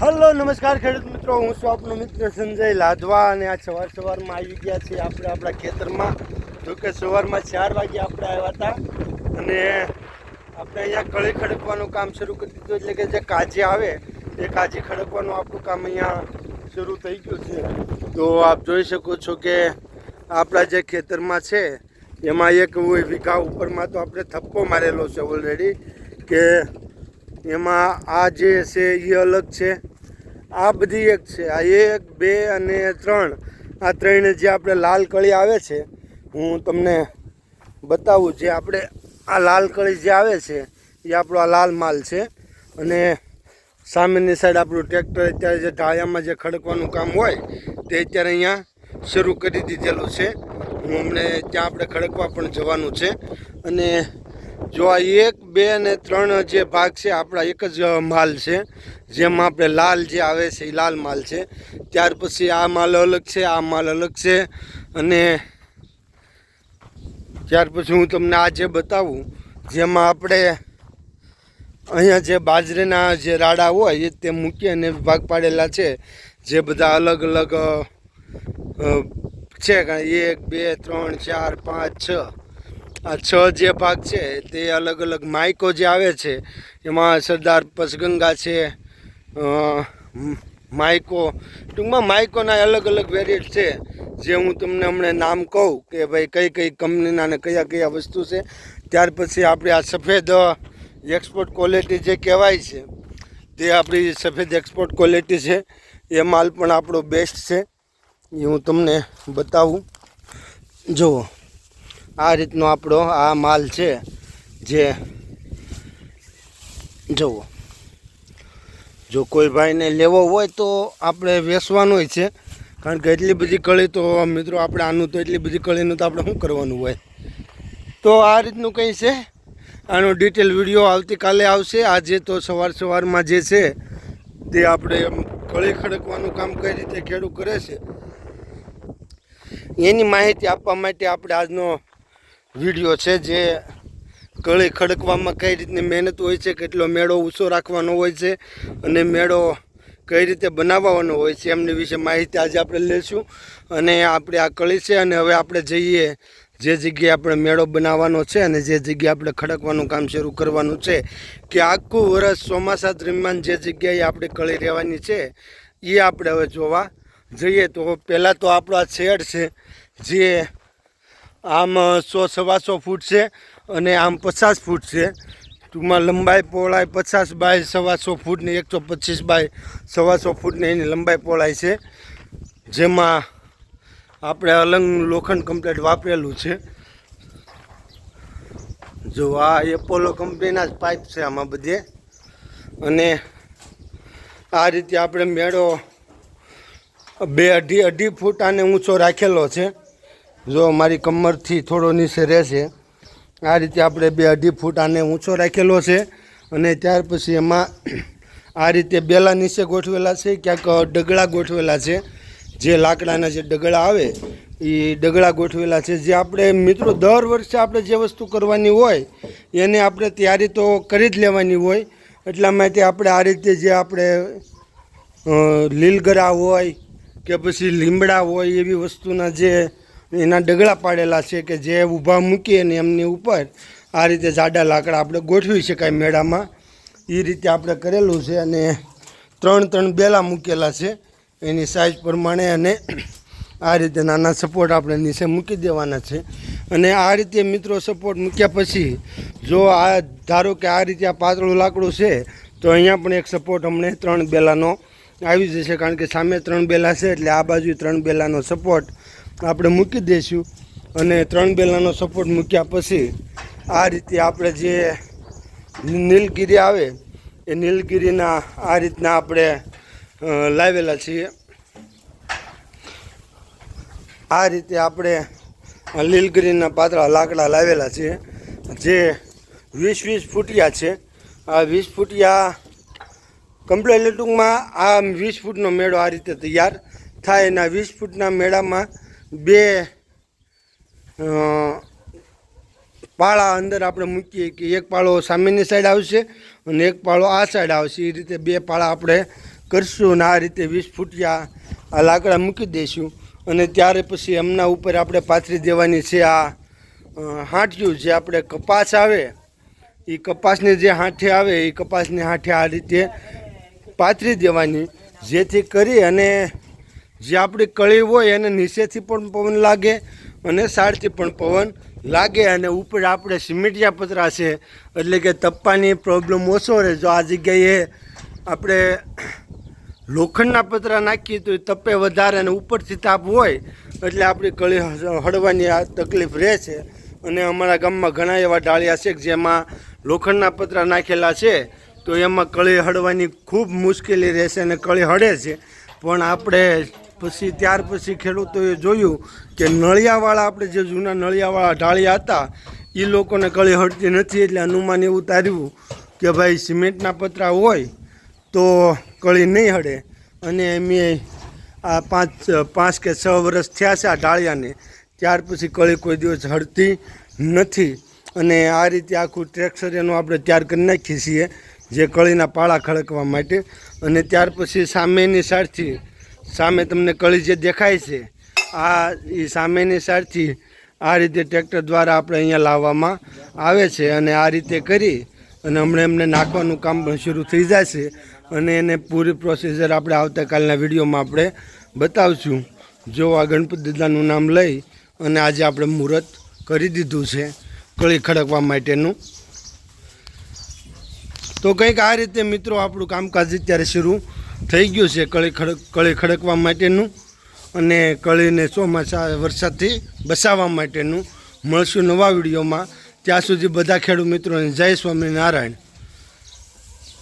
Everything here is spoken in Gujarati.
હલો, નમસ્કાર ખેડૂત મિત્રો. હું છું આપનો મિત્ર સંજય લાદવા અને આ સવાર સવારમાં આવી ગયા છીએ આપણે આપણા ખેતરમાં. જો કે સવારમાં ચાર વાગે આપણે આવ્યા હતા અને આપણે અહીંયા કળી ખડકવાનું કામ શરૂ કરી દીધું. એટલે કે જે કાજી આવે, એ કાજી ખડકવાનું આપણું કામ અહીંયા શરૂ થઈ ગયું છે. તો આપ જોઈ શકો છો કે આપણા જે ખેતરમાં છે, એમાં એક વીઘા ઉપરમાં તો આપણે થપ્પો મારેલો છે ઓલરેડી કે એમાં આ જે છે એ અલગ છે. આ બધી એક છે. આ એક, બે અને ત્રણ. આ ત્રણે જે આપણે લાલ કળી આવે છે, હું તમને બતાવું. જે આપણે આ લાલ કળી જે આવે છે એ આપણો આ લાલ માલ છે. અને સામેની સાઈડ આપણું ટ્રેક્ટર અત્યારે જે ઢાળિયામાં જે ખડકવાનું કામ હોય, તે અત્યારે અહીંયા શરૂ કરી દીધેલું છે. હું અમને ત્યાં આપણે ખડકવા પણ જવાનું છે. અને જો આ એક, બે અને ત્રણ જે ભાગ છે, આપણા એક જ માલ છે. જેમાં આપણે લાલ જે આવે છે, એ લાલ માલ છે. ત્યાર પછી આ માલ અલગ છે, આ માલ અલગ છે. અને ત્યાર પછી હું તમને આ જે બતાવું, જેમાં આપણે અહીંયા જે બાજરીના જે રાડા હોય, એ તે મૂકી અને ભાગ પાડેલા છે. જે બધા અલગ અલગ છે. એક, બે, ત્રણ, ચાર, પાંચ, છ આ છ જે ભાગ છે, તે અલગ અલગ માઇકો જે આવે છે, એમાં સરદાર પસગંગા છે માઇકો. ટૂંકમાં માઇકોના અલગ અલગ વેરિયન્ટ છે, જે હું તમને હમણાં નામ કહું કે ભાઈ કઈ કઈ કંપનીના ને કયા કયા વસ્તુ છે. ત્યાર પછી આપણે આ સફેદ એક્સપોર્ટ ક્વોલિટી જે કહેવાય છે, તે આપણી સફેદ એક્સપોર્ટ ક્વોલિટી છે. એ માલ પણ આપણો બેસ્ટ છે. એ હું તમને બતાવું. જુઓ. આ રીતનો આપણો આ માલ છે જે જુઓ. જો કોઈ ભાઈને લેવો હોય તો આપણે વેચવાનો છે. કારણ કે એટલી બધી કળી તો મિત્રો આપણે આનું તો એટલી બધી કળીનું તો આપણે શું કરવાનું હોય? તો આ રીતનું કંઈ છે? આનો ડિટેલ વીડિયો આવતીકાલે આવશે. આજે તો સવાર સવારમાં જે છે તે આપણે કળી ખડકવાનું કામ કઈ રીતે ખેડૂત કરે છે? એની માહિતી આપવા માટે આપણે આજનો વીડિયો છે જે કળી ખડકવામાં કઈ રીતની મહેનત હોય છે, કેટલો મેળો ઊંચો રાખવાનો હોય છે અને મેળો કઈ રીતે બનાવવાનો હોય છે એમની વિશે માહિતી આજે આપણે લઈશું. અને આપણે આ કળી છે અને હવે આપણે જઈએ જે જગ્યાએ આપણે મેળો બનાવવાનો છે અને જે જગ્યાએ આપણે ખડકવાનું કામ શરૂ કરવાનું છે કે આખું વર્ષ ચોમાસા દરમિયાન જે જગ્યાએ આપણે કળી રહેવાની છે એ આપણે હવે જોવા જઈએ. તો પહેલાં તો આપણો આ શેડ છે, જે આમ સો સવાસો ફૂટ છે અને આમ પચાસ ફૂટ છે. ટૂંકમાં લંબાઈ પહોળાઈ પચાસ બાય સવાસો ફૂટની એકસો પચીસ બાય સવાસો ફૂટની એની લંબાઈ પહોળાઈ છે. જેમાં આપણે અલંગ લોખંડ કમ્પ્લેટ વાપરેલું છે. જો આ એપોલો કંપનીના જ પાઇપ છે આમાં બધે. અને આ રીતે આપણે મેળો બે અઢી અઢી ફૂટ આને ઊંચો રાખેલો છે. જો મારી કમરથી થોડો નીચે રહેશે, આ રીતે આપણે બે અઢી ફૂટ આને ઊંચો રાખેલો છે અને ત્યાર પછી એમાં આ રીતે બેલા નીચે ગોઠવેલા છે, ક્યાંક ડગલા ગોઠવેલા છે. જે લાકડાના જે ડગલા આવે, એ ડગલા ગોઠવેલા છે. જે આપણે મિત્રો દર વર્ષે આપણે જે વસ્તુ કરવાની હોય, એને આપણે તૈયારી તો કરી જ લેવાની હોય એટલા માટે આપણે આ રીતે જે આપણે લીલગરા હોય કે પછી લીમડા હોય એવી વસ્તુના જે એના ડગલા પાડેલા છે કે જે ઊભા મૂકીએ ને એમની ઉપર, આ રીતે જાડા લાકડા આપણે ગોઠવી શકાય મેળામાં. એ રીતે આપણે કરેલું છે અને ત્રણ ત્રણ બેલા મૂકેલા છે. એની સાઇઝ પ્રમાણે અને આ રીતે નાના સપોર્ટ આપણે નીચે મૂકી દેવાના છે. અને આ રીતે મિત્રો સપોર્ટ મૂક્યા પછી, જો આ ધારો કે આ રીતે આ પાતળું લાકડું છે, તો અહીંયા પણ એક સપોર્ટ અમને ત્રણ બેલાનો આવી જશે. કારણ કે સામે ત્રણ બેલા છે, એટલે આ બાજુ ત્રણ બેલાનો સપોર્ટ આપણે મૂકી દઈશું અને ત્રણ બેલાનો સપોર્ટ મૂક્યા પછી આ રીતે આપણે જે નીલગીરી આવે, એ નીલગીરીના આ રીતના આપણે લાવેલા છીએ. આ રીતે આપણે લીલગીરીના પાતળા લાકડા લાવેલા છે જે વીસ વીસ ફૂટિયા છે. આ વીસ ફૂટિયા કમ્પ્લેટ ટૂંકમાં આ વીસ ફૂટનો મેળો આ રીતે તૈયાર થાય. એના વીસ ફૂટના મેળામાં બે પાળા અંદર આપણે મૂકીએ કે એક પાળો સામેની સાઈડ આવશે અને એક પાળો આ સાઈડ આવશે. એ રીતે બે પાળા આપણે કરશું અને આ રીતે વીસ ફૂટિયા આ લાકડા મૂકી દઈશું. અને ત્યારે પછી એમના ઉપર આપણે પાથરી દેવાની છે આ હાંઠિયું જે આપણે કપાસ આવે એ કપાસની જે હાંઠે આવે એ કપાસની હાંઠે આ રીતે પાથરી દેવાની જેથી કરી અને જે આપણી કળી હોય એને નીચેથી પણ પવન લાગે અને સાડથી પણ પવન લાગે અને ઉપર આપણે સિમેટિયા પતરા છે. એટલે કે તપ્પાની પ્રોબ્લેમ ઓછો રહે. જો આ જગ્યાએ આપણે લોખંડના પતરા નાખીએ તો એ તપે વધારે અને ઉપરથી તાપ હોય એટલે આપણી કળી હળવાની આ તકલીફ રહે છે. અને અમારા ગામમાં ઘણા એવા ડાળિયા છે જેમાં લોખંડના પતરા નાખેલા છે તો એમાં કળી હળવાની ખૂબ મુશ્કેલી રહેશે અને કળી હળે છે. પણ આપણે પછી ત્યાર પછી ખેડૂતોએ જોયું કે નળિયાવાળા આપણે જે જૂના નળિયાવાળા ઢાળિયા હતા એ લોકોને કળી હળતી નથી એટલે અનુમાન એવું તાર્યું કે ભાઈ સિમેન્ટના પતરા હોય તો કળી નહીં હળે. અને મેં આ પાંચ પાંચ કે છ વર્ષ થયા છે આ ઢાળિયાને. ત્યાર પછી કળી કોઈ દિવસ હળતી નથી. અને આ રીતે આખું ટ્રેક્સર એનું આપણે તૈયાર કરી નાખીએ છીએ જે કળીના પાળા ખડકવા માટે. અને ત્યાર પછી સામેની સાઈડથી સામે તમને કળી જે દેખાય છે, આ એ સામેની સાઈડથી આ રીતે ટ્રેક્ટર દ્વારા આપણે અહીંયા લાવવામાં આવે છે અને આ રીતે કરી અને હમણાં એમને નાખવાનું કામ પણ શરૂ થઈ જશે અને એને પૂરી પ્રોસીજર આપણે આવતીકાલના વિડીયોમાં આપણે બતાવશું. જો આ ગણપતિ દાદાનું નામ લઈ અને આજે આપણે મુહૂર્ત કરી દીધું છે કળી ખડકવા માટેનું. તો કંઈક આ રીતે મિત્રો આપણું કામકાજ અત્યારે શરૂ થઈ ગયું છે કળી ખડક કળી ખડકવા માટેનું અને કળીને ચોમાસા વરસાદથી બચાવવા માટેનું. મળશું નવા વિડીયોમાં. ત્યાં સુધી બધા ખેડૂત મિત્રોને જય સ્વામિનારાયણ.